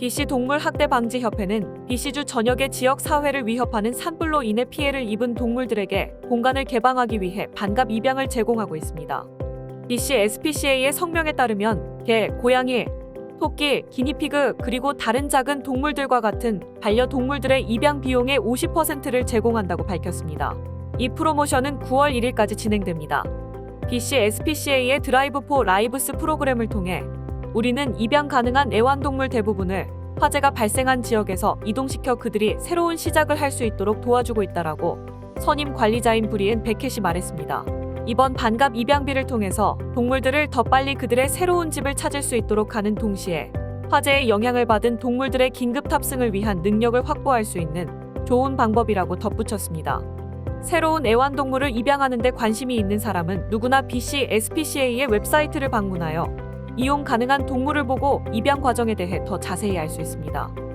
BC 동물 학대 방지 협회는 BC주 전역의 지역 사회를 위협하는 산불로 인해 피해를 입은 동물들에게 공간을 개방하기 위해 반갑 입양을 제공하고 있습니다. BC SPCA의 성명에 따르면 개, 고양이, 토끼, 기니피그 그리고 다른 작은 동물들과 같은 반려동물들의 입양 비용의 50%를 제공한다고 밝혔습니다. 이 프로모션은 9월 1일까지 진행됩니다. BC SPCA의 드라이브 포 라이브스 프로그램을 통해 우리는 입양 가능한 애완동물 대부분을 화재가 발생한 지역에서 이동시켜 그들이 새로운 시작을 할 수 있도록 도와주고 있다라고 선임 관리자인 브리엔 베켓이 말했습니다. 이번 반갑 입양비를 통해서 동물들을 더 빨리 그들의 새로운 집을 찾을 수 있도록 하는 동시에 화재의 영향을 받은 동물들의 긴급 탑승을 위한 능력을 확보할 수 있는 좋은 방법이라고 덧붙였습니다. 새로운 애완동물을 입양하는 데 관심이 있는 사람은 누구나 BC SPCA의 웹사이트를 방문하여 이용 가능한 동물을 보고 입양 과정에 대해 더 자세히 알 수 있습니다.